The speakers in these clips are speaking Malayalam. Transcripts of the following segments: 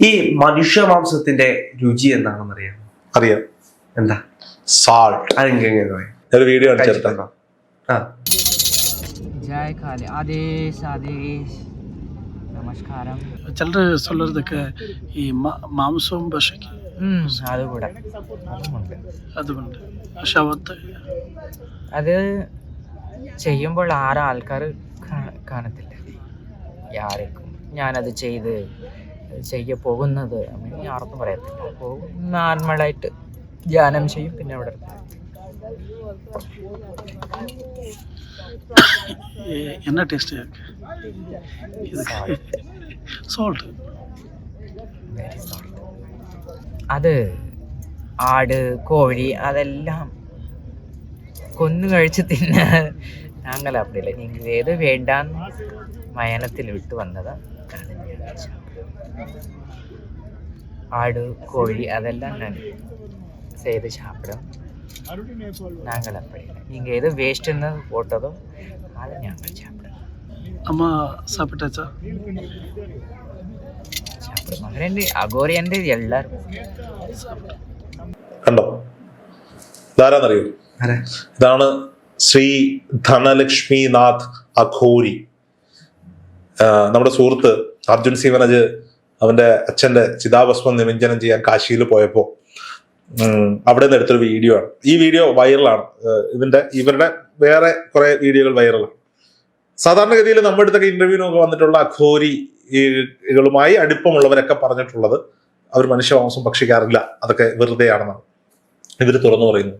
ഈ മനുഷ്യ മാംസത്തിന്റെ രുചി എന്താണെന്ന് അറിയാം. അറിയാം എന്താ സാൾട്ട് ഒരു വീഡിയോ അടിച്ചെടുത്തോ ആ. ജയ് നമസ്കാരം. ഈ മാംസവും ഭക്ഷയ്ക്ക്. അതുകൂടെ. അതുകൊണ്ട് ശവത്ത് അത് ചെയ്യുമ്പോൾ ആരും ആൾക്കാർ കാണത്തില്ല. ഞാനത് ചെയ്ത് ചെയ്യ പോകുന്നത് ഞാൻ ആർക്കും പറയത്തില്ല. പോകും നോർമലായിട്ട് ധ്യാനം ചെയ്യും പിന്നെ അവിടെ എന്നാ ടേസ്റ്റ് സോൾട്ട് അത് ആട് കോഴി അതെല്ലാം കൊന്നു കഴിച്ച് തിന്ന ഞങ്ങൾ അപ്പടില്ല ഞങ്ങൾ ഏത് വേണ്ടാന്ന് മയനത്തിൽ വിട്ടു വന്നതാണ് അത് ஆடு கோழி அதெல்லாம் நான் செய்து சாப்பிடும் நாங்கள் அப்படி இல்லை நீங்கள் எது வேஸ்ட்டுன்னு போட்டதோ அதை நாங்கள் சாப்பிடுவோம் அம்மா சாப்பிட்டாச்சா சாப்பிடுவோம் അങ്ങനെ അഗോറിയൻ്റെ എല്ലാവരും കണ്ടോ ഇതാരാന്നറിയോ ആരാ ഇതാണ് ശ്രീ ധനലക്ഷ്മിനാഥ് അഘോരി ആ, നമ്മുടെ സുഹൃത്ത് അർജുൻ സീവനജ് അവന്റെ അച്ഛന്റെ ചിതാഭസ്മം നിമഞ്ജനം ചെയ്യാൻ കാശിയിൽ പോയപ്പോൾ അവിടെ നിന്ന് എടുത്തൊരു വീഡിയോ ആണ്. ഈ വീഡിയോ വൈറലാണ് ഇതിന്റെ ഇവരുടെ വേറെ കുറേ വീഡിയോകൾ വൈറലാണ് സാധാരണഗതിയിൽ നമ്മുടെ അടുത്തൊക്കെ ഇന്റർവ്യൂവിനൊക്കെ വന്നിട്ടുള്ള അഘോരികളുമായി അടുപ്പമുള്ളവരൊക്കെ പറഞ്ഞിട്ടുള്ളത് അവർ മനുഷ്യമാംസം ഭക്ഷിക്കാറില്ല. അതൊക്കെ വെറുതെയാണെന്നാണ്. ഇവർ തുറന്നു പറയുന്നു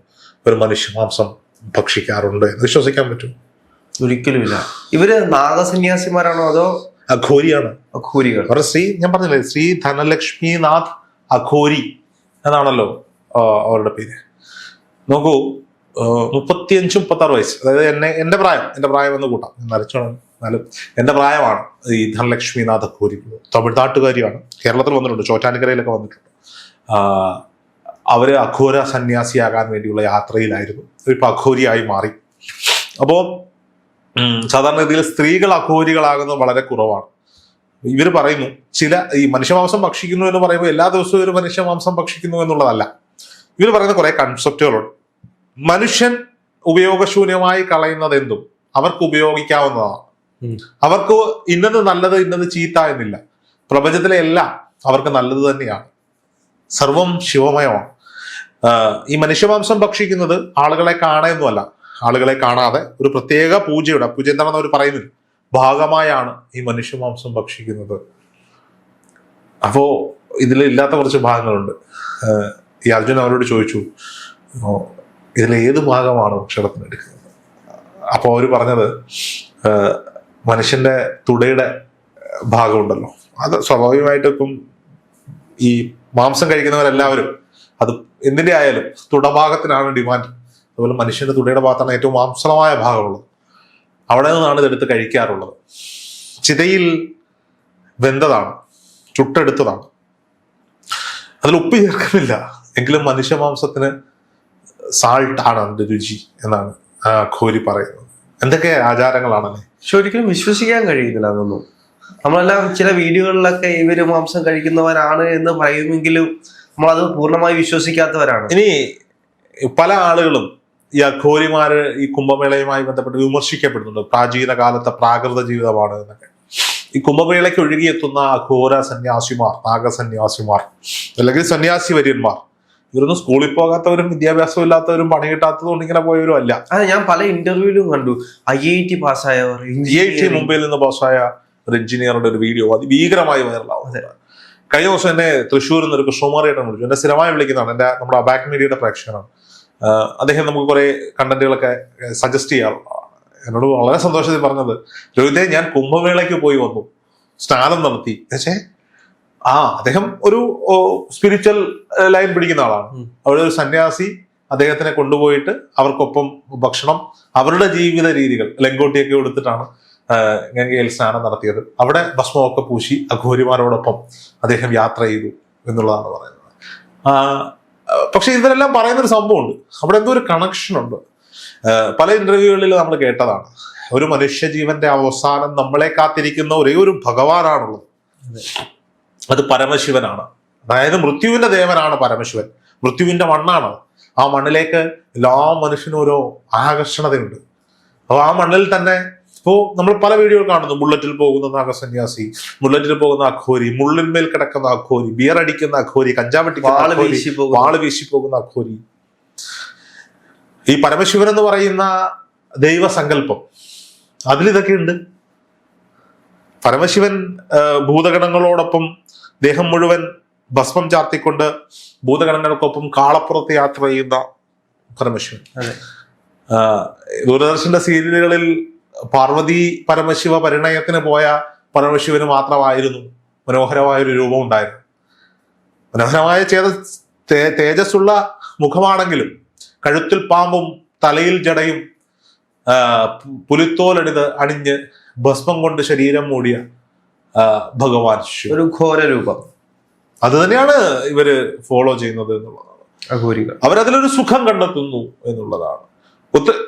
ഒരു മനുഷ്യമാംസം ഭക്ഷിക്കാറുണ്ട്. എന്ന് വിശ്വസിക്കാൻ പറ്റും. ഒരിക്കലുമില്ല. ഇവർ നാഗസന്യാസിമാരാണോ അതോ അഘോരിയാണ്. അഘോരികൾ. അവരുടെ ശ്രീ ഞാൻ പറഞ്ഞില്ലേ ശ്രീ ധനലക്ഷ്മിനാഥ് അഘോരി എന്നാണല്ലോ അവരുടെ പേര്. നോക്കൂ മുപ്പത്തിയഞ്ച് മുപ്പത്താറ് വയസ്സ് അതായത് എന്നെ എന്റെ പ്രായം എന്റെ പ്രായം എന്ന് കൂട്ടാം. ഞാൻ നരച്ചോണം എന്നാലും എന്റെ പ്രായമാണ് ഈ ധനലക്ഷ്മിനാഥ് അഘോരി. തമിഴ്നാട്ടുകാരിയാണ്. കേരളത്തിൽ വന്നിട്ടുണ്ട് ചോറ്റാനിക്കരയിലൊക്കെ വന്നിട്ടുണ്ട്. അവർ അവർ അഘോര സന്യാസിയാകാൻ വേണ്ടിയുള്ള യാത്രയിലായിരുന്നു. ഇപ്പൊ അഘോരിയായി മാറി. അപ്പോ ഉം, സാധാരണഗതിയിൽ സ്ത്രീകൾ അഘോരികളാകുന്നത് വളരെ കുറവാണ്. ഇവർ പറയുന്നു ചില ഈ മനുഷ്യമാംസം ഭക്ഷിക്കുന്നു എന്ന് പറയുമ്പോൾ എല്ലാ ദിവസവും ഒരു മനുഷ്യമാംസം ഭക്ഷിക്കുന്നു എന്നുള്ളതല്ല. ഇവർ പറയുന്ന കുറെ കൺസെപ്റ്റുകളുണ്ട് മനുഷ്യൻ ഉപയോഗശൂന്യമായി കളയുന്നത് എന്തും? അവർക്ക് ഉപയോഗിക്കാവുന്നതാണ്. അവർക്ക് ഇന്നത് നല്ലത് ഇന്നത് ചീത്ത എന്നില്ല. പ്രപഞ്ചത്തിലെ എല്ലാം അവർക്ക് നല്ലത് തന്നെയാണ്. സർവം ശിവമയമാണ്. ഈ മനുഷ്യമാംസം ഭക്ഷിക്കുന്നത് ആളുകളെ കാണുന്നതല്ല ആളുകളെ കാണാതെ ഒരു പ്രത്യേക പൂജയുടെ പൂജ എന്താണെന്ന് അവർ പറയുന്നില്ല. ഭാഗമായാണ് ഈ മനുഷ്യമാംസം ഭക്ഷിക്കുന്നത്. അപ്പോ ഇതിൽ ഇല്ലാത്ത കുറച്ച് ഭാഗങ്ങളുണ്ട്. ഈ അർജുൻ അവരോട് ചോദിച്ചു ഇതിൽ ഏത് ഭാഗമാണ് ഭക്ഷണത്തിന് എടുക്കുന്നത്? അപ്പോൾ അവർ പറഞ്ഞത് മനുഷ്യന്റെ തുടയുടെ ഭാഗമുണ്ടല്ലോ. അത് സ്വാഭാവികമായിട്ടിപ്പം ഈ മാംസം കഴിക്കുന്നവരെല്ലാവരും അത് എന്തിന്റെ ആയാലും തുടഭാഗത്തിനാണ് ഡിമാൻഡ്. അതുപോലെ മനുഷ്യന്റെ തുടയുടെ ഭാഗത്താണ് ഏറ്റവും മാംസളമായ ഭാഗമുള്ളത്. അവിടെ നിന്നാണ് ഇതെടുത്ത് കഴിക്കാറുള്ളത്. ചിതയിൽ വെന്തതാണ് ചുട്ടെടുത്തതാണ്. അതിൽ ഉപ്പ് ചേർക്കുന്നില്ല. എങ്കിലും മനുഷ്യ മാംസത്തിന് സാൾട്ട് ആണ് അതിന്റെ രുചി എന്നാണ് ഖോരി പറയുന്നത്. എന്തൊക്കെ ആചാരങ്ങളാണല്ലേ? പക്ഷെ ഒരിക്കലും വിശ്വസിക്കാൻ കഴിയുന്നില്ല അതൊന്നും. നമ്മളെല്ലാം ചില വീഡിയോകളിലൊക്കെ ഇവർ മാംസം കഴിക്കുന്നവരാണ് എന്ന് പറയുമെങ്കിലും നമ്മളത് പൂർണമായി വിശ്വസിക്കാത്തവരാണ്. ഇനി പല ആളുകളും ഈ അഘോരിമാര് ഈ കുംഭമേളയുമായി ബന്ധപ്പെട്ട് വിമർശിക്കപ്പെടുന്നുണ്ട്. പ്രാചീന കാലത്തെ പ്രാകൃത ജീവിതമാണ് എന്നൊക്കെ. ഈ കുംഭമേളയ്ക്ക് ഒഴുകിയെത്തുന്ന അഘോര സന്യാസിമാർ നാഗസന്യാസിമാർ അല്ലെങ്കിൽ സന്യാസി വര്യന്മാർ ഇവരൊന്നും സ്കൂളിൽ പോകാത്തവരും വിദ്യാഭ്യാസം ഇല്ലാത്തവരും പണി കിട്ടാത്തതുകൊണ്ട് ഇങ്ങനെ പോയവരും അല്ല. അതെ ഞാൻ പല ഇന്റർവ്യൂവിലും കണ്ടു. ഐ ഐ ടി പാസ്സായവർ ഐ ഐ ടി മുംബൈയിൽ നിന്ന് പാസ്സായ ഒരു എഞ്ചിനീയറുടെ ഒരു വീഡിയോ അതിഭീകരമായി വൈറലാവും കഴിഞ്ഞ ദിവസം എന്നെ തൃശ്ശൂരിൽ നിന്ന് ഒരു കൃഷ്ണകുമാറിയേട്ടൻ വിളിച്ചു. എന്നെ സ്ഥിരമായി വിളിക്കുന്നതാണ്. എന്റെ നമ്മുടെ അബാക് മീഡിയയുടെ പ്രേക്ഷകനാണ്. അദ്ദേഹം നമുക്ക് കുറെ കണ്ടന്റുകളൊക്കെ സജസ്റ്റ് ചെയ്യാറുള്ളതാണ് എന്നോട് വളരെ സന്തോഷത്തിൽ പറഞ്ഞത് രോഹിതെ ഞാൻ കുംഭമേളയ്ക്ക് പോയി വന്നു. സ്നാനം നടത്തി. പക്ഷേ ആ അദ്ദേഹം ഒരു സ്പിരിച്വൽ ലൈൻ പിടിക്കുന്ന ആളാണ്. അവിടെ ഒരു സന്യാസി അദ്ദേഹത്തിനെ കൊണ്ടുപോയിട്ട് അവർക്കൊപ്പം ഭക്ഷണം അവരുടെ ജീവിത രീതികൾ ലെങ്കോട്ടിയൊക്കെ കൊടുത്തിട്ടാണ് ഗംഗയിൽ സ്നാനം നടത്തിയത്. അവിടെ ഭസ്മമൊക്കെ പൂശി അഘോരിമാരോടൊപ്പം അദ്ദേഹം യാത്ര ചെയ്തു എന്നുള്ളതാണ് പറയുന്നത്. ആ, പക്ഷെ ഇതിലെല്ലാം പറയുന്ന ഒരു സംഭവമുണ്ട്. അവിടെ എന്തോ ഒരു കണക്ഷൻ ഉണ്ട്. പല ഇന്റർവ്യൂകളിൽ നമ്മൾ കേട്ടതാണ്. ഒരു മനുഷ്യജീവന്റെ അവസാനം നമ്മളെ കാത്തിരിക്കുന്ന ഒരേ ഒരു ഭഗവാനാണുള്ളത്. അത് പരമശിവനാണ്. അതായത് മൃത്യുവിന്റെ ദേവനാണ് പരമശിവൻ. മൃത്യുവിന്റെ മണ്ണാണ് ആ മണ്ണിലേക്ക് എല്ലാ മനുഷ്യനും ഓരോ ആകർഷണതയുണ്ട്. അപ്പോൾ ആ മണ്ണിൽ തന്നെ ഇപ്പോ നമ്മൾ പല വീഡിയോ കാണുന്നു. ബുള്ളറ്റിൽ പോകുന്ന നാഗസന്യാസി ബുള്ളറ്റിൽ പോകുന്ന അഘോരി മുള്ളിന്മേൽ കിടക്കുന്ന അഘോരി ബിയർ അടിക്കുന്ന അഘോരി കഞ്ചാവട്ടി വാൾ വീശി പോകുന്ന- അഘോരി. ഈ പരമശിവൻ എന്ന് പറയുന്ന ദൈവസങ്കല്പം അതിലിതൊക്കെ ഉണ്ട്. പരമശിവൻ ഭൂതഗണങ്ങളോടൊപ്പം ദേഹം മുഴുവൻ ഭസ്മം ചാർത്തിക്കൊണ്ട് ഭൂതഗണങ്ങൾക്കൊപ്പം കാളപ്പുറത്ത് യാത്ര ചെയ്യുന്ന പരമശിവൻ. ദൂരദർശന്റെ സീരിയലുകളിൽ പാർവതി പരമശിവ പരിണയത്തിന് പോയ പരമശിവന് മാത്രമായിരുന്നു മനോഹരമായ ഒരു രൂപം ഉണ്ടായിരുന്നു മനോഹരമായ ചേത തേജസ്സുള്ള മുഖമാണെങ്കിലും കഴുത്തിൽ പാമ്പും തലയിൽ ജടയും പുലിത്തോലണിത് അണിഞ്ഞ് ഭസ്മം കൊണ്ട് ശരീരം മൂടിയ ഭഗവാൻ ഒരു ഘോര രൂപം. അത് തന്നെയാണ് ഇവർ ഫോളോ ചെയ്യുന്നത് എന്നുള്ളതാണ്. അവരതിലൊരു സുഖം കണ്ടെത്തുന്നു എന്നുള്ളതാണ്.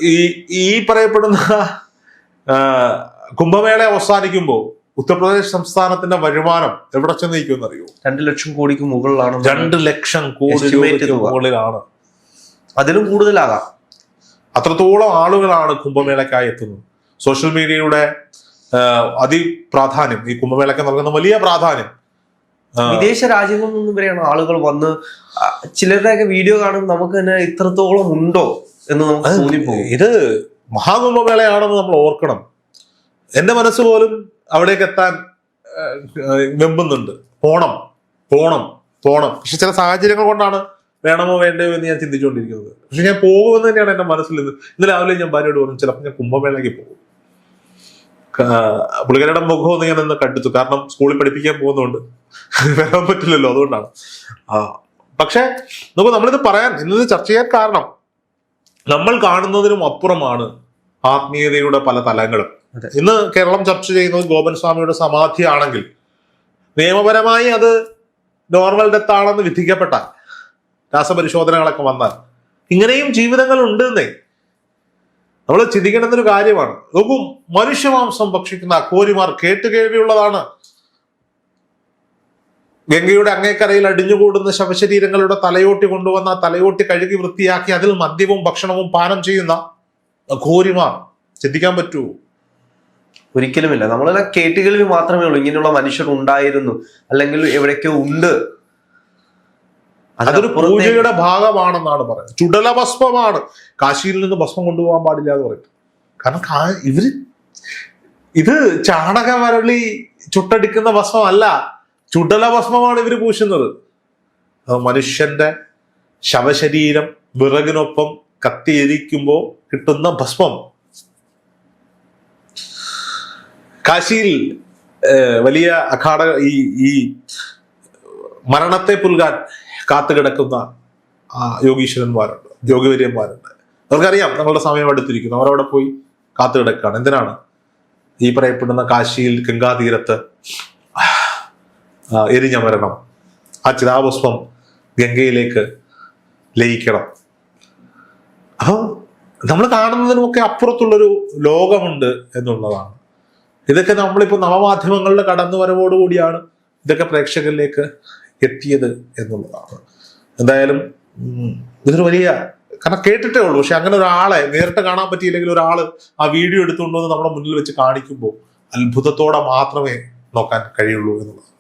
ഈ ഈ പറയപ്പെടുന്ന കുംഭമേള അവസാനിക്കുമ്പോൾ ഉത്തർപ്രദേശ് സംസ്ഥാനത്തിന്റെ വരുമാനം എവിടെ ചെന്ന് നിൽക്കുമെന്ന് അറിയോ? രണ്ട് ലക്ഷം കോടിക്ക് മുകളിലാണ് രണ്ട് ലക്ഷം കോടി മുകളിലാണ്. അതിലും കൂടുതലാകാം. അത്രത്തോളം ആളുകളാണ് കുംഭമേളയ്ക്കായി എത്തുന്നത്. സോഷ്യൽ മീഡിയയുടെ അതിപ്രാധാന്യം ഈ കുംഭമേളയ്ക്ക് നൽകുന്ന വലിയ പ്രാധാന്യം വിദേശ രാജ്യങ്ങളിൽ നിന്ന് വരെയാണ് ആളുകൾ വന്ന് ചിലരുടെയൊക്കെ വീഡിയോ കാണുമ്പോൾ നമുക്ക് തന്നെ ഇത്രത്തോളം ഉണ്ടോ എന്ന് നമുക്ക് തോന്നിപ്പോകും. ഇത് മഹാകുംഭമേളയാണെന്ന് നമ്മൾ ഓർക്കണം. എന്റെ മനസ്സ് പോലും അവിടേക്ക് എത്താൻ വെമ്പുന്നുണ്ട്. പോണം പോണം പോണം. പക്ഷെ ചില സാഹചര്യങ്ങൾ കൊണ്ടാണ് വേണമോ വേണ്ടയോ എന്ന് ഞാൻ ചിന്തിച്ചുകൊണ്ടിരിക്കുന്നത്. പക്ഷെ ഞാൻ പോകുമെന്ന് തന്നെയാണ് എന്റെ മനസ്സിൽ ഇത് ഇന്ന് രാവിലെ ഞാൻ ഭാര്യയോട് പറഞ്ഞു ചിലപ്പോൾ ഞാൻ കുംഭമേളയ്ക്ക് പോകും. പുള്ളിക്കാരുടെ മുഖം ഒന്ന് ഞാൻ ഒന്ന് കണ്ടെത്തു കാരണം സ്കൂളിൽ പഠിപ്പിക്കാൻ പോകുന്നതുകൊണ്ട് വരാൻ പറ്റില്ലല്ലോ അതുകൊണ്ടാണ്. പക്ഷെ നമുക്ക് നമ്മളിത് പറയാൻ ഇന്നത് ചർച്ച ചെയ്യാൻ കാരണം നമ്മൾ കാണുന്നതിനും അപ്പുറമാണ് ആത്മീയതയുടെ പല തലങ്ങളും. ഇന്ന് കേരളം ചർച്ച ചെയ്യുന്നത് ഗോപൻ സ്വാമിയുടെ സമാധിയാണെങ്കിൽ നിയമപരമായി അത് നോർമൽ ഡെത്ത് ആണെന്ന് വിധിക്കപ്പെട്ടാൽ രാസപരിശോധനകളൊക്കെ വന്നാൽ ഇങ്ങനെയും ജീവിതങ്ങൾ ഉണ്ട് എന്നേ നമ്മൾ ചിന്തിക്കേണ്ടുന്നൊരു കാര്യമാണ്. നോക്കൂ മനുഷ്യമാംസം ഭക്ഷിക്കുന്ന അക്കോരിമാർ കേട്ടുകേൾവിയുള്ളതാണ് ഗംഗയുടെ അങ്ങേക്കരയിൽ അടിഞ്ഞുകൂടുന്ന ശവശരീരങ്ങളുടെ തലയോട്ടി കൊണ്ടുവന്ന തലയോട്ടി കഴുകി വൃത്തിയാക്കി അതിൽ മദ്യവും ഭക്ഷണവും പാനം ചെയ്യുന്ന ഘോരിമാർ. ചിന്തിക്കാൻ പറ്റൂ. ഒരിക്കലുമില്ല. നമ്മളെല്ലാം കേട്ടുകളിൽ മാത്രമേ ഉള്ളൂ. ഇങ്ങനെയുള്ള മനുഷ്യർ ഉണ്ടായിരുന്നു. അല്ലെങ്കിൽ എവിടെയൊക്കെ ഉണ്ട്. അതൊരു പൂജയുടെ ഭാഗമാണെന്നാണ് പറയുന്നത്. ചുടല ഭസ്മമാണ് കാശിയിൽ നിന്ന് ഭസ്മം കൊണ്ടുപോകാൻ പാടില്ല എന്ന് പറയും. കാരണം ഇവർ ഇത് ചാണകമരളി ചുട്ടടിക്കുന്ന ഭസ്മമല്ല. ചുടല ഭസ്മമാണ് ഇവർ പൂശുന്നത്. മനുഷ്യന്റെ ശവശരീരം വിറകിനൊപ്പം കത്തിയിരിക്കുമ്പോൾ കിട്ടുന്ന ഭസ്മം. കാശിയിൽ വലിയ അഖാട ഈ ഈ മരണത്തെ പുൽകാൻ കാത്തുകിടക്കുന്ന യോഗീശ്വരന്മാരുണ്ട് യോഗിവര്യന്മാരുണ്ട്. അവർക്കറിയാം നമ്മളുടെ സമയം എടുത്തിരിക്കുന്നു അവരവിടെ പോയി കാത്തുകിടക്കുകയാണ്. എന്തിനാണ് ഈ പറയപ്പെടുന്ന കാശിയിൽ ഗംഗാതീരത്ത് എരിഞ്ഞ മരണം ആ ചിതാഭസ്മം ഗംഗയിലേക്ക് ലയിക്കണം. അപ്പോൾ നമ്മൾ കാണുന്നതിനുമൊക്കെ അപ്പുറത്തുള്ളൊരു ലോകമുണ്ട് എന്നുള്ളതാണ്. ഇതൊക്കെ നമ്മളിപ്പോൾ നവമാധ്യമങ്ങളുടെ കടന്നുവരവോടുകൂടിയാണ് ഇതൊക്കെ പ്രേക്ഷകരിലേക്ക് എത്തിയത് എന്നുള്ളതാണ്. എന്തായാലും ഇതൊരു വലിയ കാരണം കേട്ടിട്ടേ ഉള്ളൂ. പക്ഷെ അങ്ങനെ ഒരാളെ നേരിട്ട് കാണാൻ പറ്റിയില്ലെങ്കിൽ ഒരാൾ ആ വീഡിയോ എടുത്തുകൊണ്ടുവന്ന് നമ്മുടെ മുന്നിൽ വെച്ച് കാണിക്കുമ്പോൾ അത്ഭുതത്തോടെ മാത്രമേ നോക്കാൻ കഴിയുള്ളൂ എന്നുള്ളത്